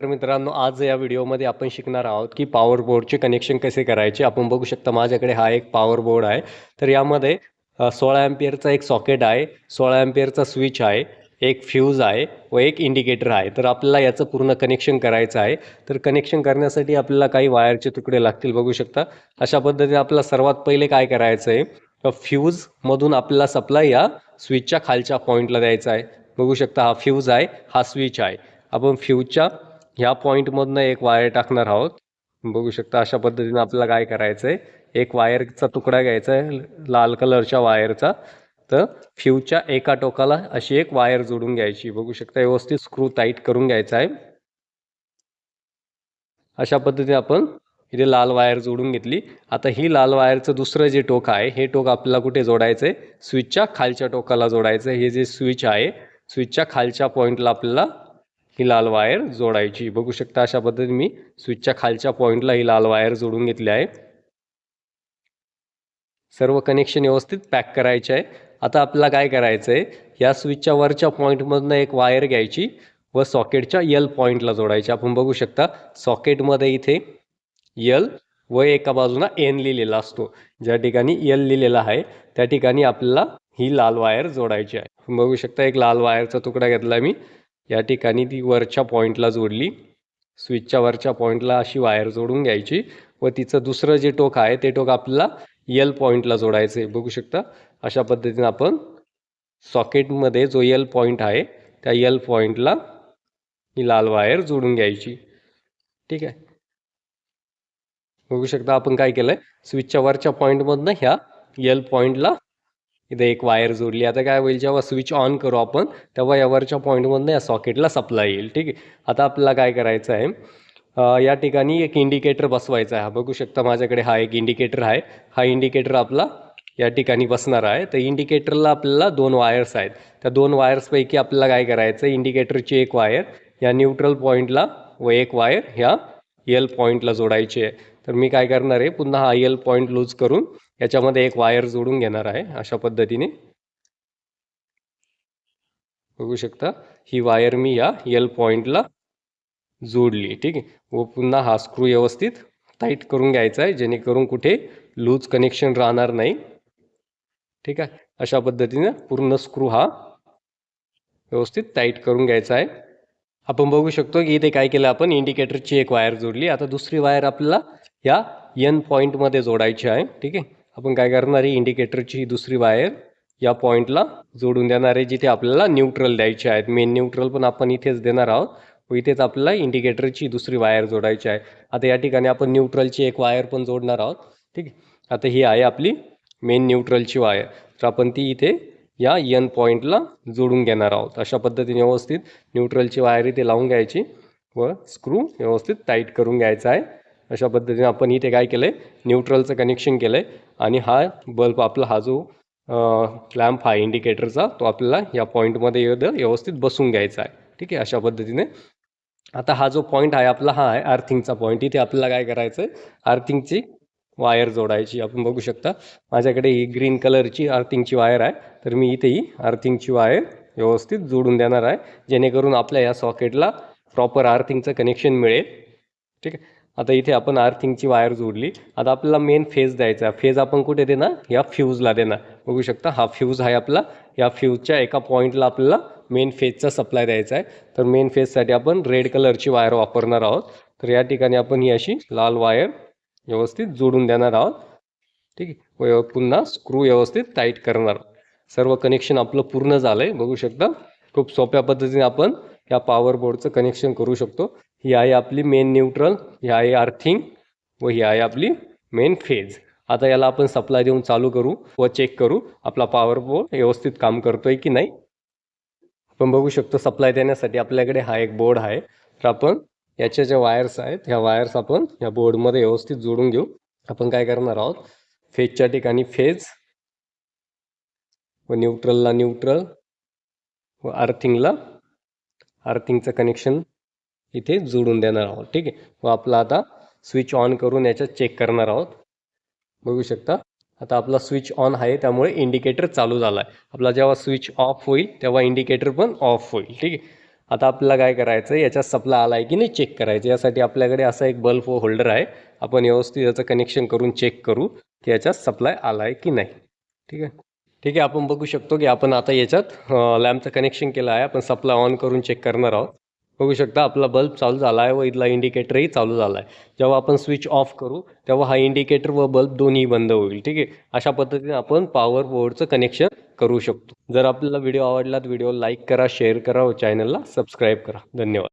तर मित्रांनो आज या व्हिडिओमध्ये आपण शिकणार आहोत की पॉवर बोर्डचे कनेक्शन कसे करायचे. आपण बघू शकता माझ्याकडे हा एक पॉवर बोर्ड आहे. तर यामध्ये सोळा ॲम्पियरचा एक सॉकेट आहे सोळा ॲम्पियरचा स्विच आहे एक फ्यूज आहे व एक इंडिकेटर आहे. तर आपल्याला याचं पूर्ण कनेक्शन करायचं आहे. तर कनेक्शन करण्यासाठी आपल्याला काही वायरचे तुकडे लागतील बघू शकता. अशा पद्धतीने आपल्याला सर्वात पहिले काय करायचं आहे? फ्यूजमधून आपल्याला सप्लाय या स्विचच्या खालच्या पॉईंटला द्यायचा आहे. बघू शकता हा फ्यूज आहे हा स्विच आहे. आपण फ्यूजच्या ह्या पॉईंटमधनं एक वायर टाकणार आहोत. बघू शकता अशा पद्धतीने आपल्याला काय करायचं आहे एक वायरचा तुकडा घ्यायचा आहे लाल कलरच्या वायरचा तर फ्यूजच्या एका टोकाला अशी एक वायर जोडून घ्यायची. बघू शकता व्यवस्थित स्क्रू टाईट करून घ्यायचा आहे. अशा पद्धतीने आपण इथे लाल वायर जोडून घेतली. आता ही लाल वायरचं दुसरं जे टोक आहे हे टोक आपल्याला कुठे जोडायचं आहे स्विचच्या खालच्या टोकाला जोडायचं आहे हे जे स्विच आहे स्विचच्या खालच्या पॉईंटला आपल्याला ही लाल वायर जोडायची. बघू शकता अशा पद्धतीने मी स्विचच्या खालच्या पॉईंटला ही लाल वायर जोडून घेतली आहे सर्व कनेक्शन व्यवस्थित पॅक करायचे आहे. आता आपल्याला काय करायचं आहे? या स्विचच्या वरच्या पॉईंटमधनं एक वायर घ्यायची व सॉकेटच्या यल पॉईंटला जोडायची. आपण बघू शकता सॉकेटमध्ये इथे यल व एका बाजूला एन लिहिलेला असतो. ज्या ठिकाणी यल लिहिलेला आहे त्या ठिकाणी आपल्याला ही लाल वायर जोडायची आहे. बघू शकता एक लाल वायरचा तुकडा घेतला मी. या ठिकाणी ती वरच्या पॉईंटला जोडली. स्विचच्या वरच्या पॉईंटला अशी वायर जोडून घ्यायची व तिचं दुसरं जे टोक आहे ते टोक आपल्याला यल पॉईंटला जोडायचं आहे बघू शकता अशा पद्धतीनं आपण सॉकेटमध्ये जो यल पॉईंट आहे त्या यल पॉईंटला ही लाल वायर जोडून घ्यायची. ठीक आहे? बघू शकता आपण काय केलं आहे स्विचच्या वरच्या पॉईंटमधनं ह्या यल पॉईंटला इथे एक वायर जोडली. आता काय होईल जेव्हा स्विच ऑन करू आपण तेव्हा यावरच्या पॉईंटमधनं या सॉकेटला सप्लाय येईल. ठीक आहे? आता आपल्याला काय करायचं आहे या ठिकाणी एक इंडिकेटर बसवायचा आहे. हा बघू शकता माझ्याकडे हा एक इंडिकेटर आहे. हा इंडिकेटर आपला या ठिकाणी बसणार आहे. तर इंडिकेटरला आपल्याला दोन वायर्स आहेत. त्या दोन वायर्सपैकी आपल्याला काय करायचं आहे इंडिकेटरची एक वायर या न्यूट्रल पॉईंटला व एक वायर ह्या एल पॉईंटला जोडायची आहे. तर मी काय करणार आहे पुन्हा हा एल पॉईंट लूज करून याच्यामध्ये एक वायर जोडून घेणार आहे अशा पद्धतीने. बघू शकता ही वायर मी या यल पॉईंटला जोडली ठीक आहे. व पुन्हा हा स्क्रू व्यवस्थित टाईट करून घ्यायचा आहे जेणेकरून कुठे लूज कनेक्शन राहणार नाही. ठीक आहे अशा पद्धतीने पूर्ण स्क्रू हा व्यवस्थित टाईट करून घ्यायचा आहे. आपण बघू शकतो की इथे काय केलं आपण इंडिकेटरची एक वायर जोडली. आता दुसरी वायर आपल्याला या यन पॉईंटमध्ये जोडायची आहे ठीक आहे. आपण काय करणार आहे? इंडिकेटरची ही दुसरी वायर या पॉईंटला जोडून देणार आहे जिथे आपल्याला न्यूट्रल द्यायचे आहेत. मेन न्यूट्रल पण आपण इथेच देणार आहोत. व इथेच आपल्याला इंडिकेटरची दुसरी वायर जोडायची आहे. आता या ठिकाणी आपण न्यूट्रलची एक वायर पण जोडणार आहोत. ठीक आहे? आता ही आहे आपली मेन न्यूट्रलची वायर तर आपण ती इथे या यन पॉईंटला जोडून घेणार आहोत. अशा पद्धतीने व्यवस्थित न्यूट्रलची वायर इथे लावून घ्यायची व स्क्रू व्यवस्थित टाईट करून घ्यायचा आहे. अशा पद्धतीने आपण इथे काय केलं आहे न्यूट्रलचं कनेक्शन केलं आहे आणि हा बल्ब आपला हा जो लॅम्प आहे इंडिकेटरचा तो आपल्याला या पॉईंटमध्ये व्यवस्थित बसून घ्यायचा आहे. ठीक आहे? अशा पद्धतीने. आता हा जो पॉईंट आहे आपला हा आहे अर्थिंगचा पॉईंट इथे आपल्याला काय करायचं आहे आर्थिंगची वायर जोडायची. आपण बघू शकता माझ्याकडे ही ग्रीन कलरची अर्थिंगची वायर आहे. तर मी इथे ही वायर व्यवस्थित जोडून देणार आहे. जेणेकरून आपल्या या सॉकेटला प्रॉपर आर्थिंगचं कनेक्शन मिळेल. ठीक आहे? आता इथे आपण आर्थिंगची वायर जोडली. आता आपल्याला मेन फेज द्यायचा आहे. फेज आपण कुठे देणार? या फ्यूजला देणार. बघू शकता हा फ्यूज आहे आपला. या फ्यूजच्या एका पॉईंटला आपल्याला मेन फेजचा सप्लाय द्यायचा आहे. तर मेन फेजसाठी आपण रेड कलरची वायर वापरणार आहोत. तर या ठिकाणी आपण ही अशी लाल वायर व्यवस्थित जोडून देणार आहोत. ठीक आहे? व पुन्हा स्क्रू व्यवस्थित टाईट करणार सर्व कनेक्शन आपलं पूर्ण झालं आहे बघू शकता खूप सोप्या पद्धतीने आपण या पॉवर बोर्डचं कनेक्शन करू शकतो. ही आहे आपली मेन न्यूट्रल ही आहे अर्थिंग व ही आहे आपली मेन फेज आता याला आपण सप्लाय देऊन चालू करू व चेक करू आपला पॉवर बोर्ड व्यवस्थित काम करतोय की नाही. आपण बघू शकतो सप्लाय देण्यासाठी आपल्याकडे हा एक बोर्ड आहे. तर आपण याच्या ज्या वायर्स आहेत ह्या वायर्स आपण या बोर्डमध्ये व्यवस्थित जोडून घेऊ. आपण काय करणार आहोत? फेजच्या ठिकाणी फेज व न्यूट्रलला न्यूट्रल व अर्थिंगला अर्थिंगचं कनेक्शन इथे जोडून देणार आहोत. ठीक आहे? व आपला आता स्विच ऑन करून याच्यात चेक करणार आहोत. बघू शकता. आता आपला स्विच ऑन आहे त्यामुळे इंडिकेटर चालू झाला आहे आपला जेव्हा स्विच ऑफ होईल तेव्हा इंडिकेटर पण ऑफ होईल. ठीक आहे? आता आपल्याला काय करायचं आहे? याच्यात सप्लाय आला आहे की नाही चेक करायचं. यासाठी आपल्याकडे असा एक बल्ब होल्डर आहे. आपण व्यवस्थित याचं कनेक्शन करून चेक करू की याच्यात सप्लाय आला आहे की नाही. ठीक आहे? ठीक आहे आपण बघू शकतो की आपण आता याच्यात लॅम्पचं कनेक्शन केलं आहे. आपण सप्लाय ऑन करून चेक करणार आहोत. बघू शकता आपला बल्ब चालू झाला आहे व इथला इंडिकेटरही चालू झाला आहे जेव्हा आपण स्विच ऑफ करू तेव्हा हा इंडिकेटर व बल्ब दोन्ही बंद होईल ठीक आहे? अशा पद्धतीने आपण पॉवर बोर्डचं कनेक्शन करू शकतो. जर आपल्याला व्हिडिओ आवडला तर व्हिडिओ लाईक करा शेअर करा व चॅनलला सबस्क्राईब करा. धन्यवाद.